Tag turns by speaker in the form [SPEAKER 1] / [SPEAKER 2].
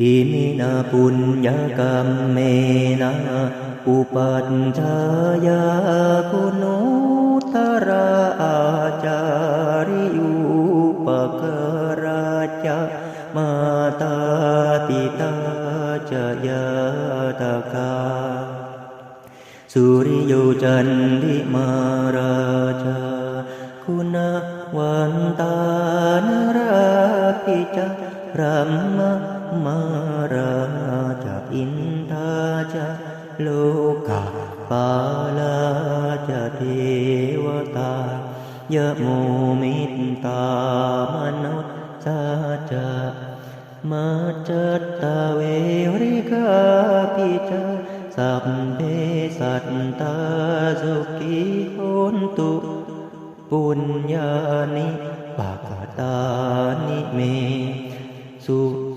[SPEAKER 1] อิมินาปุญญกรรมเมนะอุปัชฌายาคุณุตระอาจาริยุปกราชมาตาปิตาจยาตกาสุริโยจันทิมาราชาคุณวันตานราปิจา รัมมมาราชอินทาจาโลกาปาลาจาเทวตายะโมมิตตามนุษย์สาจามาจัตตาเวริกาปิจาสัพเพสัตตาสุขีโหนตุ ปุญญานิปาก Dù